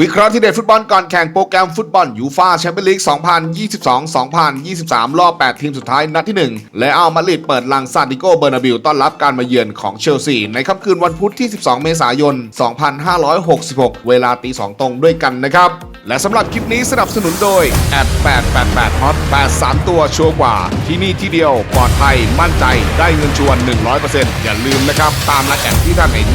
วิเคราะห์ที่เด็ดฟุตบอลก่อนแข่งโปรแกรมฟุตบอลยูฟาแชมเปี้ยนลีก 2022-2023 รอบ 8 ทีมสุดท้ายนัดที่ 1 และเอัลมาดริดเปิดลังซานติโกเบอร์นาบิลต้อนรับการมาเยือนของเชลซี ในค่ำคืนวันพุธที่ 12 เมษายน 2566 เวลาตี 2 ตรงด้วยกันนะครับ และสำหรับคลิปนี้สนับสนุนโดยแอด888ฮอต83 ตัวชัวร์กว่า ที่นี่ที่เดียวปลอดภัยมั่นใจได้เงินชวน 100%อย่าลืมนะครับตามรายแอดที่ท่านเห็น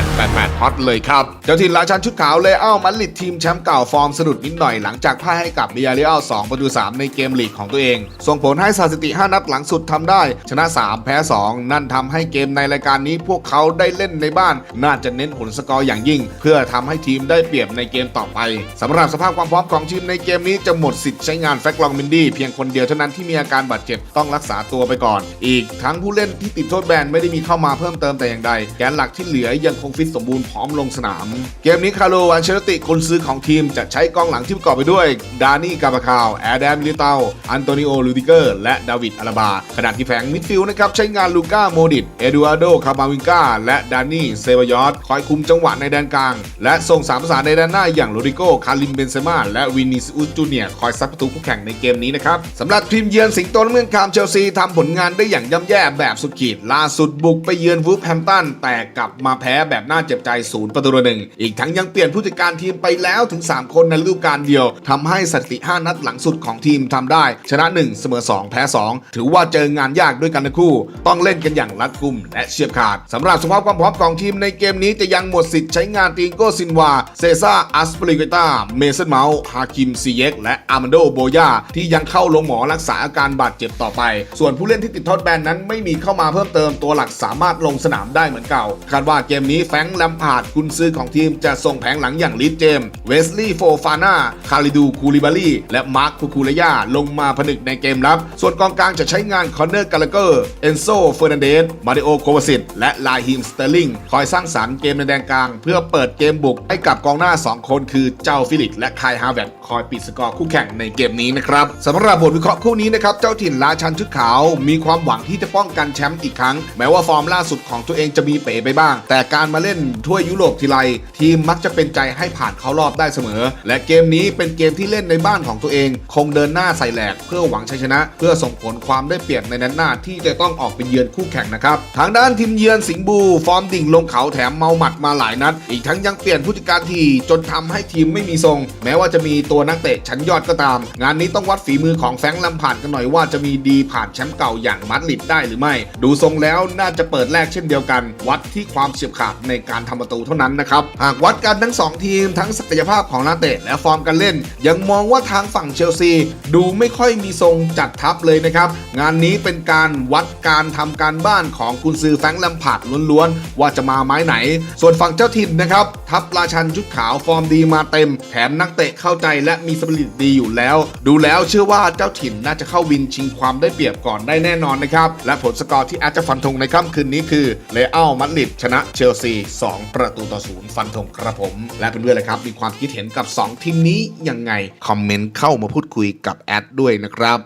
แอด888ฮอตเลยครับ เจ้าถิ่นราชันชุดขาวเลอัลมาดริดทีมแชมป์เก่าฟอร์มสะดุดนิดหน่อยหลังจากพ่ายให้กับเบียร์เรียล2ประตู3ในเกมลีกของตัวเอง ส่งผลให้สถิติ 5 นัดหลังสุดทำได้ ชนะ 3 แพ้ 2 นั่นทำให้เกมในรายการนี้พวกเขาได้เล่นในบ้าน น่าจะเน้นผลสกอร์อย่างยิ่ง เพื่อทำให้ทีมได้เปรียบในเกมต่อไปสำหรับสภาพความพร้อมของทีมในเกมนี้จะหมดสิทธิ์ใช้งานแฟกลองมินดี้เพียงคนเดียวเท่านั้นที่มีอาการบาดเจ็บต้องรักษาตัวไปก่อน อีกทั้งผู้เล่นที่ติดโทษแบนไม่ได้มีเข้ามาเพิ่มเติมแต่อย่างใดแกนหลักที่เหลือยังคงฟิตสมบูรณ์พร้อมลงสนาม เกมนี้คาร์โลอันเชลติกุนซื้อของทีมจะใช้กองหลังที่ประกอบไปด้วย ดานี่กาบาคาว แอดแดมลิเตาอันโตนิโอลูดิเกอร์ และดาวิดอาราบา ขณะที่แฝงมิดฟิลด์นะครับ ใช้งานลูก้าโมดิตเอดูอาร์โดคามาวิงกาและดานี่เซบายอสคอยคุมจังหวะในแดนกลาง และส่งสามประสานในแดนหน้าอย่างโรดิโกคาริมเบนเซม่าและวินิซิอุสจูเนียคอยซัดประตูคู่แข่งในเกมนี้นะครับสำหรับทีมเยือนสิงโตน้ำเงินคามเชลซีทำผลงานได้อย่างย่ำแย่แบบสุดขีดล่าสุดบุกไปเยือนวูฟแฮมตันแต่กลับมาแพ้แบบน่าเจ็บใจศูนย์ประตูหนึ่งอีกทั้งยังเปลี่ยนผู้จัดการทีมไปแล้วถึง 3 คนในฤดูกาลเดียวทำให้สถิติ 5 นัดหลังสุดของทีมทำได้ ชนะ 1 เสมอ 2 แพ้ 2 ถือว่าเจองานยากด้วยกันทั้งคู่ ต้องเล่นกันอย่างรัดกุมและเฉียบขาดสำหรับสภาพความพร้อมของทีมในเกมนี้จะยังหมดสิทธิ์ใช้งานตีโกซินวา เซซ่าอัสปริกตาเมสันเมาส์ฮาคิมซีเยกและอาร์มันโดโบยาที่ยังเข้าลงหมอรักษาอาการบาดเจ็บต่อไป ส่วนผู้เล่นที่ติดโทษแบนนั้นไม่มีเข้ามาเพิ่มเติมตัวหลักสามารถลงสนามได้เหมือนเก่าคาดว่าเกมนี้แฟงค์แลมพาดกุนซือของทีมจะส่งแผงหลังอย่างลิสเจมส์เวสลีย์โฟฟาน่า คาริดูคูลิบารีและมาร์คคูคูเลยาลงมาผนึกในเกมรับ ส่วนกองกลางจะใช้งานคอนเนอร์กาลเกอร์ เอนโซเฟอร์นันเดส มาริโอโควาซิตและลาฮิมสเตอร์ลิงคอยสร้างสรรค์เกมในแดนกลาง เพื่อเปิดเกมบุกให้กับกองหน้า 2 คนคือเจ้าฟิลิกและคายฮาร์แวร์คอยปิดสกอร์คู่แข่งในเกมนี้นะครับสำหรับบทวิเคราะห์คู่นี้นะครับเจ้าถิ่นราชันชุดขาว มีความหวังที่จะป้องกันแชมป์อีกครั้ง แม้ว่าฟอร์มล่าสุดของตัวเองจะมีเป๋ไปบ้าง แต่การมาเล่นถ้วยยุโรปทีไรทีมมักจะเป็นใจให้ผ่านเข้ารอบได้เสมอ และเกมนี้เป็นเกมที่เล่นในบ้านของตัวเอง คงเดินหน้าใส่แหลกเพื่อหวังชัยชนะ เพื่อส่งผลความได้เปรียบในนัดหน้าที่จะต้องออกไปเยือนคู่แข่งนะครับทางด้านทีมเยือนสิงห์บู ฟอร์มดิ่งลงเขาแถมเมาหมัดมาหลายนัด อีกทั้งยังเปลี่ยนผู้จัดการทีจนทำให้ทีมไม่มีทรง แม้ว่าจะมีตัวนักเตะชั้นยอดก็ตาม งานนี้ต้องวัดฝีมือของแฟงลัมพาร์ดกันหน่อยว่าจะมีดีผ่านแชมป์เก่าอย่างมาดริดได้หรือไม่ ดูทรงแล้วน่าจะเปิดแรกเช่นเดียวกัน วัดที่ความเฉียบขาดในการทำประตูเท่านั้นนะครับ หากวัดกันทั้งสองทีมทั้งศักยภาพของนักเตะและฟอร์มการเล่น ยังมองว่าทางฝั่งเชลซี ดูไม่ค่อยมีทรงจัดทัพเลยนะครับ งานนี้เป็นการวัดการทำการบ้านของกุนซือแฟงแลมพาร์ดล้วนๆ ว่าจะมาไม้ไหน ส่วนฝั่งเจ้าถิ่นนะครับ ทัพราชันชุดขาวฟอร์มดีมาเต็ม แถมนักเตะเข้าใจและมีสปิริตดีอยู่แล้ว ดูแล้วเชื่อว่าเจ้าถิ่นน่าจะเข้าวินชิงความได้เปรียบก่อนได้แน่นอนนะครับและผลสกอร์ที่อาจจะฟันธงในค่ำคืนนี้คือเลอัลมาดริดชนะเชลซี2 ประตูต่อศูนย์ฟันธงครับผม และเพื่อนๆเลยครับ มีความคิดเห็นกับ 2 ทีมนี้ยังไง คอมเมนต์เข้ามาพูดคุยกับแอดด้วยนะครับ